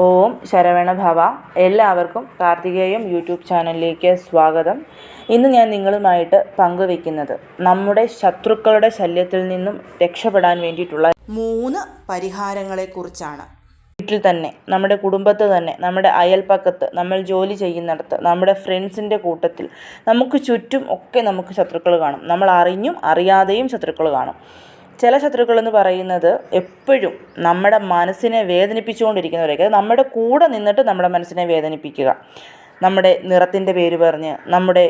ഓം ശരവണ ഭവ എല്ലാവർക്കും കാർത്തികേയം യൂട്യൂബ് ചാനലിലേക്ക് സ്വാഗതം. ഇന്ന് ഞാൻ നിങ്ങളുമായിട്ട് പങ്കുവെക്കുന്നത് നമ്മുടെ ശത്രുക്കളുടെ ശല്യത്തിൽ നിന്നും രക്ഷപ്പെടാൻ വേണ്ടിയിട്ടുള്ള മൂന്ന് പരിഹാരങ്ങളെക്കുറിച്ചാണ്. വീട്ടിൽ തന്നെ നമ്മുടെ കുടുംബത്ത് തന്നെ നമ്മുടെ അയൽപ്പക്കത്ത് നമ്മൾ ജോലി ചെയ്യുന്നിടത്ത് നമ്മുടെ ഫ്രണ്ട്സിന്റെ കൂട്ടത്തിൽ നമുക്ക് ചുറ്റും ഒക്കെ നമുക്ക് ശത്രുക്കൾ കാണും. നമ്മൾ അറിഞ്ഞും അറിയാതെയും ശത്രുക്കൾ കാണും. ചില ശത്രുക്കളെന്ന് പറയുന്നത് എപ്പോഴും നമ്മുടെ മനസ്സിനെ വേദനിപ്പിച്ചുകൊണ്ടിരിക്കുന്നവരൊക്കെ നമ്മുടെ കൂടെ നിന്നിട്ട് നമ്മുടെ മനസ്സിനെ വേദനിപ്പിക്കുക. നമ്മുടെ നിറത്തിന്റെ പേര് പറഞ്ഞ് നമ്മുടെ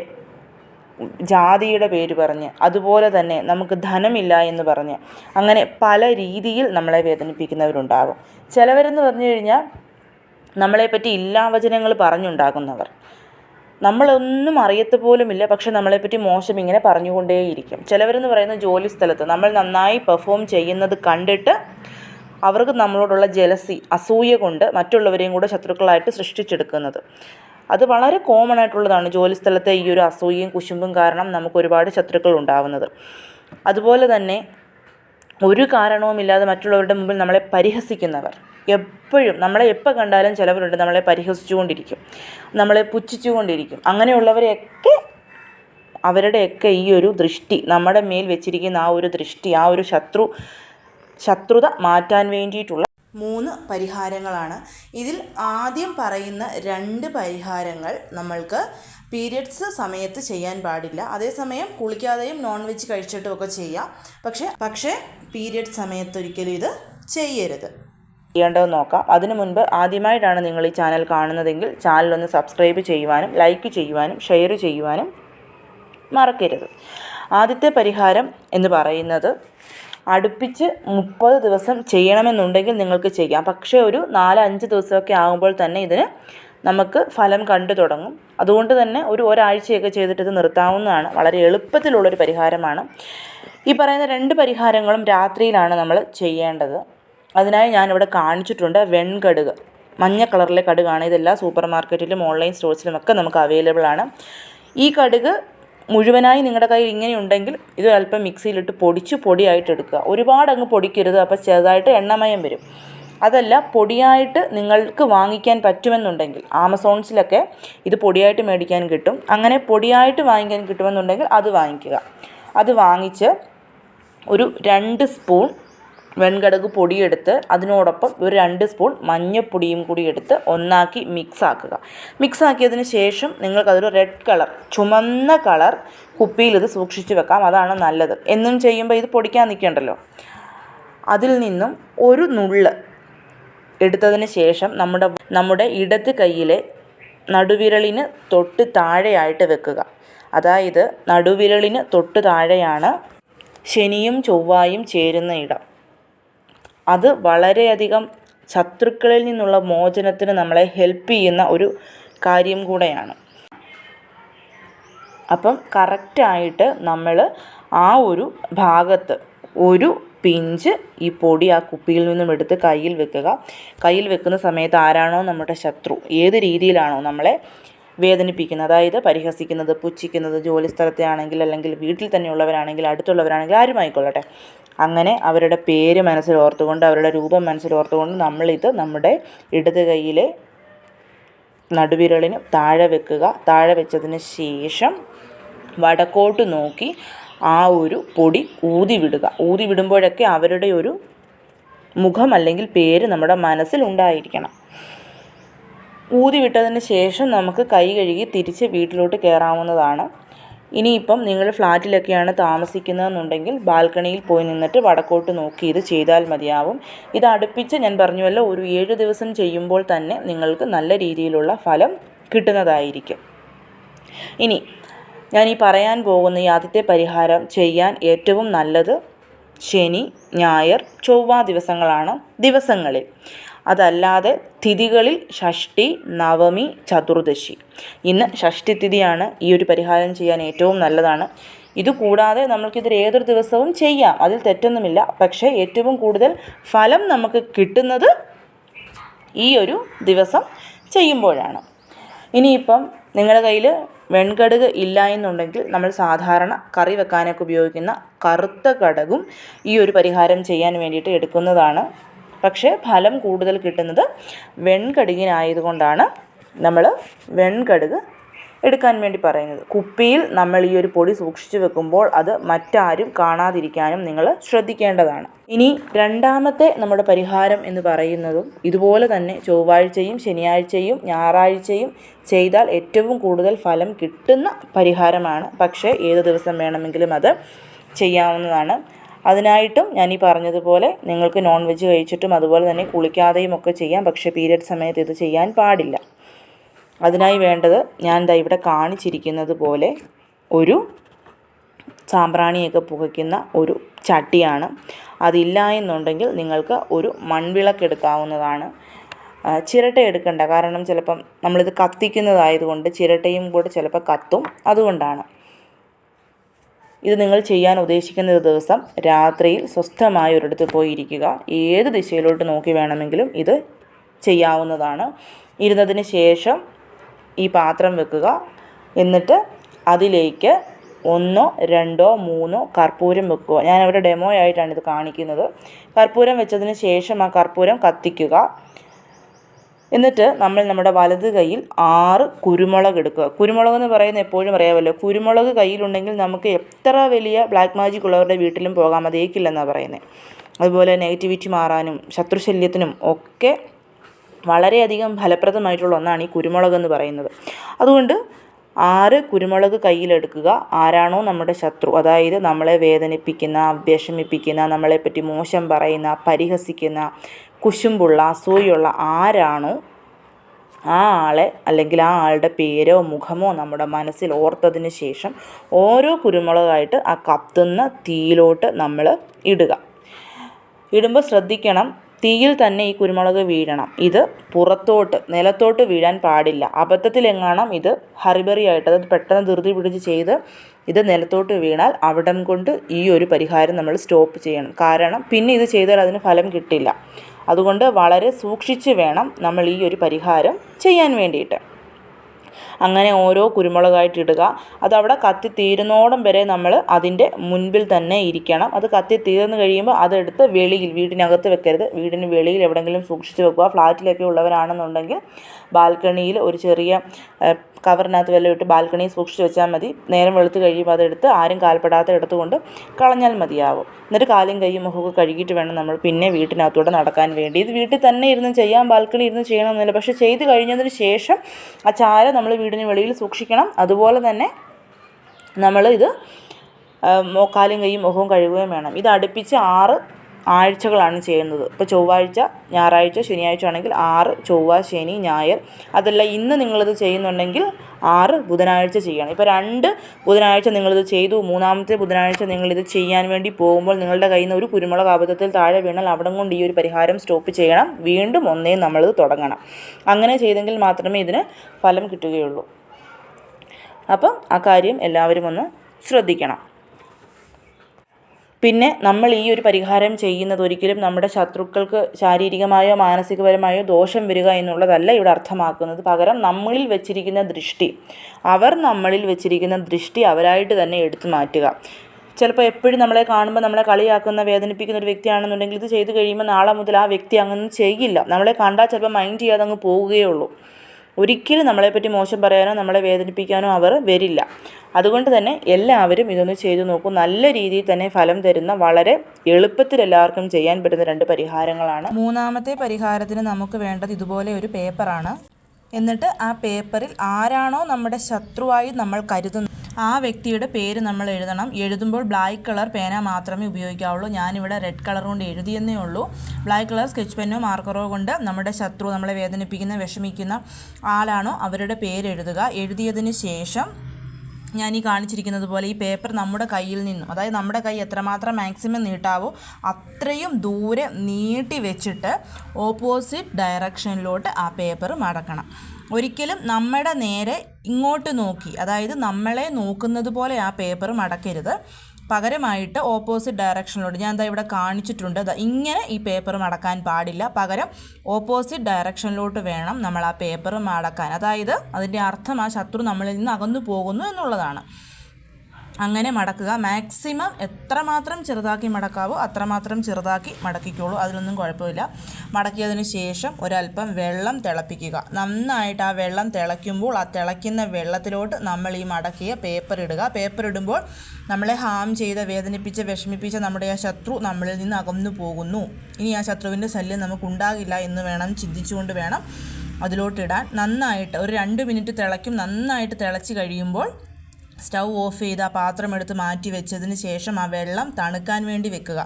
ജാതിയുടെ പേര് പറഞ്ഞ് അതുപോലെ തന്നെ നമുക്ക് ധനമില്ല എന്ന് പറഞ്ഞ് അങ്ങനെ പല രീതിയിൽ നമ്മളെ വേദനിപ്പിക്കുന്നവരുണ്ടാകും. ചിലവരെന്ന് പറഞ്ഞു കഴിഞ്ഞാൽ നമ്മളെപ്പറ്റി ഇല്ലാവചനങ്ങൾ പറഞ്ഞുണ്ടാകുന്നവർ നമ്മളൊന്നും അറിയത്ത പോലുമില്ല പക്ഷെ നമ്മളെപ്പറ്റി മോശം ഇങ്ങനെ പറഞ്ഞുകൊണ്ടേയിരിക്കും. ചിലവരെന്ന് പറയുന്ന ജോലി സ്ഥലത്ത് നമ്മൾ നന്നായി പെർഫോം ചെയ്യുന്നത് കണ്ടിട്ട് അവർക്ക് നമ്മളോടുള്ള ജലസി അസൂയ കൊണ്ട് മറ്റുള്ളവരെയും കൂടെ ശത്രുക്കളായിട്ട് സൃഷ്ടിച്ചെടുക്കുന്നത്. അത് വളരെ കോമൺ ആയിട്ടുള്ളതാണ് ജോലി സ്ഥലത്തെ ഈ ഒരു അസൂയയും കുശുമ്പും കാരണം നമുക്ക് ഒരുപാട് ശത്രുക്കൾ ഉണ്ടാവുന്നത്. അതുപോലെ തന്നെ ഒരു കാരണവുമില്ലാതെ മറ്റുള്ളവരുടെ മുമ്പിൽ നമ്മളെ പരിഹസിക്കുന്നവർ. എപ്പോഴും നമ്മളെ എപ്പോൾ കണ്ടാലും ചിലവരുണ്ട് നമ്മളെ പരിഹസിച്ചുകൊണ്ടിരിക്കും. നമ്മളെ പുച്ഛിച്ചുകൊണ്ടിരിക്കും. അങ്ങനെയുള്ളവരെയൊക്കെ അവരുടെയൊക്കെ ഈ ഒരു ദൃഷ്ടി നമ്മുടെ മേൽ വെച്ചിരിക്കുന്ന ആ ഒരു ദൃഷ്ടി ആ ഒരു ശത്രു ശത്രുത മാറ്റാൻ വേണ്ടിയിട്ടുള്ള മൂന്ന് പരിഹാരങ്ങളാണ്. ഇതിൽ ആദ്യം പറയുന്ന രണ്ട് പരിഹാരങ്ങൾ നമ്മൾക്ക് പീരിയഡ്സ് സമയത്ത് ചെയ്യാൻ പാടില്ല. അതേസമയം കുളിക്കാതെയും നോൺ വെജ് കഴിച്ചിട്ടുമൊക്കെ ചെയ്യാം. പക്ഷേ പക്ഷേ പീരിയഡ് സമയത്തൊരിക്കലും ഇത് ചെയ്യരുത്. ചെയ്യേണ്ടതെന്ന് നോക്കാം. അതിനു മുൻപ് ആദ്യമായിട്ടാണ് നിങ്ങൾ ഈ ചാനൽ കാണുന്നതെങ്കിൽ ചാനലൊന്ന് സബ്സ്ക്രൈബ് ചെയ്യുവാനും ലൈക്ക് ചെയ്യുവാനും ഷെയർ ചെയ്യുവാനും മറക്കരുത്. ആദ്യത്തെ പരിഹാരം എന്ന് പറയുന്നത് അടുപ്പിച്ച് മുപ്പത് ദിവസം ചെയ്യണമെന്നുണ്ടെങ്കിൽ നിങ്ങൾക്ക് ചെയ്യാം. പക്ഷേ ഒരു നാല് അഞ്ച് ദിവസമൊക്കെ ആകുമ്പോൾ തന്നെ ഇതിന് നമുക്ക് ഫലം കണ്ടു തുടങ്ങും. അതുകൊണ്ട് തന്നെ ഒരു ഒരാഴ്ചയൊക്കെ ചെയ്തിട്ട് ഇത് നിർത്താവുന്നതാണ്. വളരെ എളുപ്പത്തിലുള്ളൊരു പരിഹാരമാണ്. ഈ പറയുന്ന രണ്ട് പരിഹാരങ്ങളും രാത്രിയിലാണ് നമ്മൾ ചെയ്യേണ്ടത്. അതിനായി ഞാനിവിടെ കാണിച്ചിട്ടുണ്ട് വെൺകടുക്. മഞ്ഞ കളറിലെ കടുകാണ്. ഇതെല്ലാം സൂപ്പർ മാർക്കറ്റിലും ഓൺലൈൻ സ്റ്റോഴ്സിലും ഒക്കെ നമുക്ക് അവൈലബിൾ ആണ്. ഈ കടുക് മുഴുവനായി നിങ്ങളുടെ കയ്യിൽ ഇങ്ങനെ ഉണ്ടെങ്കിൽ ഇത് അല്പം മിക്സിയിലിട്ട് പൊടിച്ച് പൊടിയായിട്ട് എടുക്കുക. ഒരുപാട് അങ്ങ് പൊടിക്കരുത്. അപ്പോൾ ചെറുതായിട്ട് എണ്ണമയം വരും. അതല്ല പൊടിയായിട്ട് നിങ്ങൾക്ക് വാങ്ങിക്കാൻ പറ്റുമെന്നുണ്ടെങ്കിൽ ആമസോൺസിലൊക്കെ ഇത് പൊടിയായിട്ട് മേടിക്കാൻ കിട്ടും. അങ്ങനെ പൊടിയായിട്ട് വാങ്ങിക്കാൻ കിട്ടുമെന്നുണ്ടെങ്കിൽ അത് വാങ്ങിക്കുക. അത് വാങ്ങിച്ച് ഒരു രണ്ട് സ്പൂൺ വെൺകടുക് പൊടിയെടുത്ത് അതിനോടൊപ്പം ഒരു രണ്ട് സ്പൂൺ മഞ്ഞൾപ്പൊടിയും കൂടി എടുത്ത് ഒന്നാക്കി മിക്സ് ആക്കുക മിക്സ് ആക്കിയതിന് ശേഷം നിങ്ങൾക്കതൊരു റെഡ് കളർ ചുമന്ന കളർ കുപ്പിയിൽ ഇത് സൂക്ഷിച്ച് വെക്കാം. അതാണ് നല്ലത്. എന്നും ചെയ്യുമ്പോൾ ഇത് പൊടിക്കാൻ നിൽക്കണ്ടല്ലോ അതിൽ നിന്നും ഒരു നുള്ള് എടുത്തതിന് ശേഷം നമ്മുടെ നമ്മുടെ ഇടത് കൈയിലെ നടുവിരലിന് തൊട്ട് താഴെയായിട്ട് വെക്കുക. അതായത് നടുവിരലിന് തൊട്ട് താഴെയാണ് ശനിയും ചൊവ്വായും ചേരുന്ന ഇടം. അത് വളരെയധികം ശത്രുക്കളിൽ നിന്നുള്ള മോചനത്തിന് നമ്മളെ ഹെൽപ്പ് ചെയ്യുന്ന ഒരു കാര്യം കൂടെയാണ്. അപ്പം കറക്റ്റായിട്ട് നമ്മൾ ആ ഒരു ഭാഗത്ത് ഒരു പിഞ്ച് ഈ പൊടി ആ കുപ്പിയിൽ നിന്നും എടുത്ത് കയ്യിൽ വെക്കുക. കയ്യിൽ വെക്കുന്ന സമയത്ത് ആരാണോ നമ്മുടെ ശത്രു ഏത് രീതിയിലാണോ നമ്മളെ വേദനിപ്പിക്കുന്നത് അതായത് പരിഹസിക്കുന്നത് പുച്ഛിക്കുന്നത് ജോലി സ്ഥലത്തെ ആണെങ്കിൽ അല്ലെങ്കിൽ വീട്ടിൽ തന്നെയുള്ളവരാണെങ്കിൽ അടുത്തുള്ളവരാണെങ്കിൽ ആരുമായിക്കൊള്ളട്ടെ അങ്ങനെ അവരുടെ പേര് മനസ്സിൽ ഓർത്തുകൊണ്ട് അവരുടെ രൂപം മനസ്സിൽ ഓർത്തുകൊണ്ട് നമ്മളിത് നമ്മുടെ ഇടത് കൈയിലെ നടുവിരലിന് താഴെ വെക്കുക. താഴെ വെച്ചതിന് ശേഷം വടക്കോട്ട് നോക്കി ആ ഒരു പൊടി ഊതി വിടുക. ഊതി വിടുമ്പോഴൊക്കെ അവരുടെ ഒരു മുഖം അല്ലെങ്കിൽ പേര് നമ്മുടെ മനസ്സിൽ ഉണ്ടായിരിക്കണം. ഊതി വിട്ടതിന് ശേഷം നമുക്ക് കൈ കഴുകി തിരിച്ച് വീട്ടിലോട്ട് കയറാവുന്നതാണ്. ഇനിയിപ്പം നിങ്ങൾ ഫ്ലാറ്റിലൊക്കെയാണ് താമസിക്കുന്നതെന്നുണ്ടെങ്കിൽ ബാൽക്കണിയിൽ പോയി നിന്നിട്ട് വടക്കോട്ട് നോക്കി ഇത് ചെയ്താൽ മതിയാവും. ഇത് അടുപ്പിച്ച് ഞാൻ പറഞ്ഞുവല്ലോ ഒരു ഏഴ് ദിവസം ചെയ്യുമ്പോൾ തന്നെ നിങ്ങൾക്ക് നല്ല രീതിയിലുള്ള ഫലം കിട്ടുന്നതായിരിക്കും. ഇനി ഞാൻ ഈ പറയാൻ പോകുന്ന ഈ ആദ്യത്തെ പരിഹാരം ചെയ്യാൻ ഏറ്റവും നല്ലത് ശനി ഞായർ ചൊവ്വ ദിവസങ്ങളാണ് ദിവസങ്ങളിൽ. അതല്ലാതെ തിഥികളിൽ ഷഷ്ടി നവമി ചതുർദശി. ഇന്ന് ഷഷ്ടി തിഥിയാണ് ഈ ഒരു പരിഹാരം ചെയ്യാൻ ഏറ്റവും നല്ലതാണ്. ഇത് കൂടാതെ നമ്മൾക്കിതൊരു ഏതൊരു ദിവസവും ചെയ്യാം. അതിൽ തെറ്റൊന്നുമില്ല. പക്ഷേ ഏറ്റവും കൂടുതൽ ഫലം നമുക്ക് കിട്ടുന്നത് ഈ ഒരു ദിവസം ചെയ്യുമ്പോഴാണ്. ഇനിയിപ്പം നിങ്ങളുടെ കയ്യിൽ വെൺകടുക് ഇല്ല എന്നുണ്ടെങ്കിൽ നമ്മൾ സാധാരണ കറി വെക്കാനൊക്കെ ഉപയോഗിക്കുന്ന കറുത്ത കടകും ഈ ഒരു പരിഹാരം ചെയ്യാൻ വേണ്ടിയിട്ട് എടുക്കുന്നതാണ്. പക്ഷേ ഫലം കൂടുതൽ കിട്ടുന്നത് വെൺകടുകിനായതുകൊണ്ടാണ് നമ്മൾ വെൺകടുക് എടുക്കാൻ വേണ്ടി പറയുന്നത്. കുപ്പിയിൽ നമ്മൾ ഈ ഒരു പൊടി സൂക്ഷിച്ചു വെക്കുമ്പോൾ അത് മറ്റാരും കാണാതിരിക്കാനും നിങ്ങൾ ശ്രദ്ധിക്കേണ്ടതാണ്. ഇനി രണ്ടാമത്തെ നമ്മുടെ പരിഹാരം എന്ന് പറയുന്നതും ഇതുപോലെ തന്നെ ചൊവ്വാഴ്ചയും ശനിയാഴ്ചയും ഞായറാഴ്ചയും ചെയ്താൽ ഏറ്റവും കൂടുതൽ ഫലം കിട്ടുന്ന പരിഹാരമാണ്. പക്ഷേ ഏത് ദിവസം വേണമെങ്കിലും അത് ചെയ്യാവുന്നതാണ്. അതിനായിട്ടും ഞാൻ ഈ പറഞ്ഞതുപോലെ നിങ്ങൾക്ക് നോൺ വെജ് കഴിച്ചിട്ടും അതുപോലെ തന്നെ കുളിക്കാതെയും ഒക്കെ ചെയ്യാം. പക്ഷേ പീരിയഡ് സമയത്ത് ഇത് ചെയ്യാൻ പാടില്ല. അതിനായി വേണ്ടത് ഞാൻ ദാ ഇവിടെ കാണിച്ചിരിക്കുന്നത് പോലെ ഒരു സാമ്പ്രാണിയൊക്കെ പുകയ്ക്കുന്ന ഒരു ചട്ടിയാണ്. അതില്ല എന്നുണ്ടെങ്കിൽ നിങ്ങൾക്ക് ഒരു മൺവിളക്ക് എടുക്കാവുന്നതാണ്. ആ, ചിരട്ട എടുക്കണ്ട. കാരണം ചിലപ്പം നമ്മളിത് കത്തിക്കുന്നതായതുകൊണ്ട് ചിരട്ടയും കൂടെ ചിലപ്പോൾ കത്തും. അതുകൊണ്ടാണ്. ഇത് നിങ്ങൾ ചെയ്യാൻ ഉദ്ദേശിക്കുന്ന ദിവസം രാത്രിയിൽ സ്വസ്ഥമായ ഒരിടത്ത് പോയി ഇരിക്കുക ഏത് ദിശയിലോട്ട് നോക്കി വേണമെങ്കിലും ഇത് ചെയ്യാവുന്നതാണ്. ഇരുന്നതിന് ശേഷം ഈ പാത്രം വെക്കുക. എന്നിട്ട് അതിലേക്ക് ഒന്നോ രണ്ടോ മൂന്നോ കർപ്പൂരം വെക്കുക. ഞാനവിടെ ഡെമോ ആയിട്ടാണ് ഇത് കാണിക്കുന്നത്. കർപ്പൂരം വെച്ചതിന് ശേഷം ആ കർപ്പൂരം കത്തിക്കുക. എന്നിട്ട് നമ്മൾ നമ്മുടെ വലത് കൈയിൽ ആറ് കുരുമുളക് എടുക്കുക. കുരുമുളക് എന്ന് പറയുന്നത് എപ്പോഴും അറിയാമല്ലോ. കുരുമുളക് കയ്യിലുണ്ടെങ്കിൽ നമുക്ക് എത്ര വലിയ ബ്ലാക്ക് മാജിക് ഉള്ളവരുടെ വീട്ടിലും പോകാൻ മതിയേക്കില്ലെന്നാണ് പറയുന്നത്. അതുപോലെ നെഗറ്റിവിറ്റി മാറാനും ശത്രുശല്യത്തിനും ഒക്കെ വളരെയധികം ഫലപ്രദമായിട്ടുള്ള ഒന്നാണ് ഈ കുരുമുളക് എന്ന് പറയുന്നത്. അതുകൊണ്ട് ആറ് കുരുമുളക് കയ്യിലെടുക്കുക. ആരാണോ നമ്മുടെ ശത്രു. അതായത് നമ്മളെ വേദനിപ്പിക്കുന്ന വിഷമിപ്പിക്കുന്ന നമ്മളെപ്പറ്റി മോശം പറയുന്ന പരിഹസിക്കുന്ന കുശുമ്പുള്ള അസൂയുള്ള ആരാണോ? ആ ആളെ അല്ലെങ്കിൽ ആ ആളുടെ പേരോ മുഖമോ നമ്മുടെ മനസ്സിൽ ഓർത്തതിന് ശേഷം ഓരോ കുരുമുളകായിട്ട് ആ കത്തുന്ന തീയിലോട്ട് നമ്മൾ ഇടുക. ഇടുമ്പോൾ ശ്രദ്ധിക്കണം തീയിൽ തന്നെ ഈ കുരുമുളക് വീഴണം. ഇത് പുറത്തോട്ട് നിലത്തോട്ട് വീഴാൻ പാടില്ല. അബദ്ധത്തിൽ അബദ്ധത്തിലെങ്ങാണം ഇത് ഹറിബറി ആയിട്ട് അതായത് പെട്ടെന്ന് ധൃതി പിടിച്ച് ചെയ്ത് ഇത് നിലത്തോട്ട് വീണാൽ അവിടം കൊണ്ട് ഈ ഒരു പരിഹാരം നമ്മൾ സ്റ്റോപ്പ് ചെയ്യണം. കാരണം പിന്നെ ഇത് ചെയ്താൽ അതിന് ഫലം കിട്ടില്ല. അതുകൊണ്ട് വളരെ സൂക്ഷിച്ച് വേണം നമ്മൾ ഈ ഒരു പരിഹാരം ചെയ്യാൻ വേണ്ടിയിട്ട്. അങ്ങനെ ഓരോ കുരുമുളകായിട്ട് ഇടുക. അതവിടെ കത്തി തീരുന്നോടം വരെ നമ്മൾ അതിന്റെ മുൻപിൽ തന്നെ ഇരിക്കണം. അത് കത്തി തീർന്നു കഴിയുമ്പോൾ അതെടുത്ത് വെളിയിൽ വീടിനകത്ത് വെക്കരുത്. വീടിന് വെളിയിൽ എവിടെയെങ്കിലും സൂക്ഷിച്ച് വെക്കുക. ഫ്ലാറ്റിലൊക്കെ ഉള്ളവരാണെന്നുണ്ടെങ്കിൽ ബാൽക്കണിയിൽ ഒരു ചെറിയ കവറിനകത്ത് വല്ലതും ഇട്ട് ബാൽക്കണിയിൽ സൂക്ഷിച്ച് വെച്ചാൽ മതി. നേരം വെളുത്ത് കഴിയുമ്പോൾ അതെടുത്ത് ആരും കാൽപ്പെടാത്ത ഇടത്ത് കൊണ്ട് കളഞ്ഞാൽ മതിയാവും. എന്നിട്ട് കാലും കൈയും മുഖമൊക്കെ കഴുകിയിട്ട് വേണം നമ്മൾ പിന്നെ വീട്ടിനകത്തൂടെ നടക്കാൻ വേണ്ടി. ഇത് വീട്ടിൽ തന്നെ ഇരുന്ന് ചെയ്യാം ബാൽക്കണി ഇരുന്ന് ചെയ്യണമെന്നില്ല പക്ഷേ ചെയ്ത് കഴിഞ്ഞതിന് ശേഷം ആ ചാര നമ്മൾ വീടിന് വെളിയിൽ സൂക്ഷിക്കണം. അതുപോലെ തന്നെ നമ്മൾ ഇത് മോക്കാലും കൈയും മുഖവും കഴുകുകയും വേണം. ഇത് അടുപ്പിച്ച് ആറ് ആഴ്ചകളാണ് ചെയ്യുന്നത്. ഇപ്പോൾ ചൊവ്വാഴ്ച ഞായറാഴ്ച ശനിയാഴ്ച ആണെങ്കിൽ ആറ് ചൊവ്വ ശനി ഞായർ. അതല്ല ഇന്ന് നിങ്ങളിത് ചെയ്യുന്നുണ്ടെങ്കിൽ ആറ് ബുധനാഴ്ച ചെയ്യണം. ഇപ്പോൾ രണ്ട് ബുധനാഴ്ച നിങ്ങളിത് ചെയ്തു മൂന്നാമത്തെ ബുധനാഴ്ച നിങ്ങളിത് ചെയ്യാൻ വേണ്ടി പോകുമ്പോൾ നിങ്ങളുടെ കയ്യിൽ നിന്ന് ഒരു കുരുമുളക് അബദ്ധത്തിൽ താഴെ വീണാൽ അവിടെ കൊണ്ട് ഈ ഒരു പരിഹാരം സ്റ്റോപ്പ് ചെയ്യണം. വീണ്ടും ഒന്നേ നമ്മളിത് തുടങ്ങണം. അങ്ങനെ ചെയ്തെങ്കിൽ മാത്രമേ ഇതിന് ഫലം കിട്ടുകയുള്ളൂ. അപ്പം ആ കാര്യം എല്ലാവരും ഒന്ന് ശ്രദ്ധിക്കണം. പിന്നെ നമ്മൾ ഈ ഒരു പരിഹാരം ചെയ്യുന്നത് ഒരിക്കലും നമ്മുടെ ശത്രുക്കൾക്ക് ശാരീരികമായോ മാനസികപരമായോ ദോഷം വരിക എന്നുള്ളതല്ല ഇവിടെ അർത്ഥമാക്കുന്നത്. പകരം നമ്മളിൽ വെച്ചിരിക്കുന്ന ദൃഷ്ടി അവർ നമ്മളിൽ വെച്ചിരിക്കുന്ന ദൃഷ്ടി അവരായിട്ട് തന്നെ എടുത്തു മാറ്റുക. ചിലപ്പോൾ എപ്പോഴും നമ്മളെ കാണുമ്പോൾ നമ്മളെ കളിയാക്കുന്ന വേദനിപ്പിക്കുന്ന ഒരു വ്യക്തിയാണെന്നുണ്ടെങ്കിൽ ഇത് ചെയ്തു കഴിയുമ്പോൾ നാളെ മുതൽ ആ വ്യക്തി അങ്ങനെ ചെയ്യില്ല. നമ്മളെ കണ്ടാൽ ചിലപ്പോൾ മൈൻഡ് ചെയ്യാതെ അങ്ങ് പോവുകയുള്ളൂ ഒരിക്കലും നമ്മളെപ്പറ്റി മോശം പറയാനോ നമ്മളെ വേദനിപ്പിക്കാനോ അവർ വരില്ല. അതുകൊണ്ട് തന്നെ എല്ലാവരും ഇതൊന്ന് ചെയ്തു നോക്കൂ. നല്ല രീതിയിൽ തന്നെ ഫലം തരുന്ന വളരെ എളുപ്പത്തിൽ എല്ലാവർക്കും ചെയ്യാൻ പറ്റുന്ന രണ്ട് പരിഹാരങ്ങളാണ്. മൂന്നാമത്തെ പരിഹാരത്തിന് നമുക്ക് വേണ്ടത് ഇതുപോലെ ഒരു പേപ്പറാണ്. എന്നിട്ട് ആ പേപ്പറിൽ ആരാണോ നമ്മുടെ ശത്രുവായി നമ്മൾ കരുതുന്നത് ആ വ്യക്തിയുടെ പേര് നമ്മൾ എഴുതണം. എഴുതുമ്പോൾ ബ്ലാക്ക് കളർ പേന മാത്രമേ ഉപയോഗിക്കാവുള്ളൂ. ഞാനിവിടെ റെഡ് കളർ കൊണ്ട് എഴുതിയെന്നേ ഉള്ളൂ. ബ്ലാക്ക് കളർ സ്കെച്ച് പെന്നോ മാർക്കറോ കൊണ്ട് നമ്മുടെ ശത്രു നമ്മളെ വേദനിപ്പിക്കുന്ന വിഷമിക്കുന്ന ആളാണോ അവരുടെ പേര് എഴുതുക. എഴുതിയതിന് ശേഷം ഞാൻ ഈ കാണിച്ചിരിക്കുന്നത് പോലെ ഈ പേപ്പർ നമ്മുടെ കയ്യിൽ നിന്നും അതായത് നമ്മുടെ കൈ എത്രമാത്രം മാക്സിമം നീട്ടാവോ അത്രയും ദൂരെ നീട്ടി വെച്ചിട്ട് ഓപ്പോസിറ്റ് ഡയറക്ഷനിലോട്ട് ആ പേപ്പർ മടക്കണം. ഒരിക്കലും നമ്മുടെ നേരെ ഇങ്ങോട്ട് നോക്കി. അതായത് നമ്മളെ നോക്കുന്നത് പോലെ ആ പേപ്പർ മടക്കരുത്. പകരമായിട്ട് ഓപ്പോസിറ്റ് ഡയറക്ഷനിലോട്ട് ഞാൻ എന്താ ഇവിടെ കാണിച്ചിട്ടുണ്ട്. ദാ ഇങ്ങനെ ഈ പേപ്പർ മടക്കാൻ പാടില്ല. പകരം ഓപ്പോസിറ്റ് ഡയറക്ഷനിലോട്ട് വേണം നമ്മൾ ആ പേപ്പർ മടക്കാൻ. അതായത് അതിന്റെ അർത്ഥം ആ ശത്രു നമ്മളിൽ നിന്ന് അകന്നു പോകുന്നു എന്നുള്ളതാണ്. അങ്ങനെ മടക്കുക. മാക്സിമം എത്രമാത്രം ചെറുതാക്കി മടക്കാവോ അത്രമാത്രം ചെറുതാക്കി മടക്കിക്കോളൂ. അതിനൊന്നും കുഴപ്പമില്ല. മടക്കിയതിന് ശേഷം ഒരല്പം വെള്ളം തിളപ്പിക്കുക. നന്നായിട്ട് ആ വെള്ളം തിളയ്ക്കുമ്പോൾ ആ തിളയ്ക്കുന്ന വെള്ളത്തിലോട്ട് നമ്മൾ ഈ മടക്കിയ പേപ്പർ ഇടുക. പേപ്പർ ഇടുമ്പോൾ നമ്മളെ ഹാം ചെയ്ത വേദനിപ്പിച്ച വിഷമിപ്പിച്ച നമ്മുടെ ആ ശത്രു നമ്മളിൽ നിന്ന് അകന്നു പോകുന്നു. ഇനി ആ ശത്രുവിന്റെ ശല്യം നമുക്കുണ്ടാകില്ല എന്ന് വേണം ചിന്തിച്ചുകൊണ്ട് വേണം അതിലോട്ടിടാൻ നന്നായിട്ട് ഒരു രണ്ട് മിനിറ്റ് തിളയ്ക്കും. നന്നായിട്ട് തിളച്ച് കഴിയുമ്പോൾ സ്റ്റൗ ഓഫ് ചെയ്ത് ആ പാത്രം എടുത്ത് മാറ്റി വെച്ചതിന് ശേഷം ആ വെള്ളം തണുക്കാൻ വേണ്ടി വെക്കുക.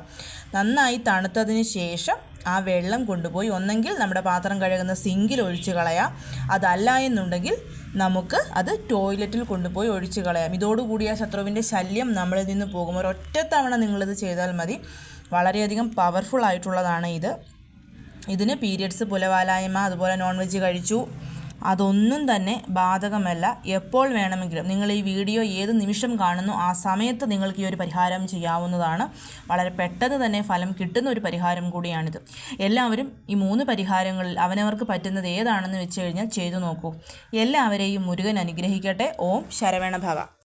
നന്നായി തണുത്തതിന് ശേഷം ആ വെള്ളം കൊണ്ടുപോയി ഒന്നെങ്കിൽ നമ്മുടെ പാത്രം കഴുകുന്ന സിങ്കിൽ ഒഴിച്ച് കളയാം. അതല്ല എന്നുണ്ടെങ്കിൽ നമുക്ക് അത് ടോയ്ലറ്റിൽ കൊണ്ടുപോയി ഒഴിച്ച് കളയാം. ഇതോടുകൂടി ആ ശത്രുവിന്റെ ശല്യം നമ്മളിൽ നിന്ന് പോകും. ഒരൊറ്റ തവണ നിങ്ങളിത് ചെയ്താൽ മതി. വളരെയധികം പവർഫുൾ ആയിട്ടുള്ളതാണ് ഇത്. ഇതിന് പീരിയഡ്സ് പുലവാലായ്മ അതുപോലെ നോൺ വെജ് കഴിച്ചു. അതൊന്നും തന്നെ ബാധകമല്ല. എപ്പോൾ വേണമെങ്കിലും. നിങ്ങൾ ഈ വീഡിയോ ഏത് നിമിഷം കാണുന്നു ആ സമയത്ത് നിങ്ങൾക്ക് ഈ ഒരു പരിഹാരം ചെയ്യാവുന്നതാണ്. വളരെ പെട്ടെന്ന് തന്നെ ഫലം കിട്ടുന്ന ഒരു പരിഹാരം കൂടിയാണിത്. എല്ലാവരും ഈ മൂന്ന് പരിഹാരങ്ങളിൽ അവനവർക്ക് പറ്റുന്നത് ഏതാണെന്ന് വെച്ച് കഴിഞ്ഞാൽ ചെയ്തു നോക്കൂ. എല്ലാവരെയും മുരുകൻ അനുഗ്രഹിക്കട്ടെ. ഓം ശരവണ ഭവ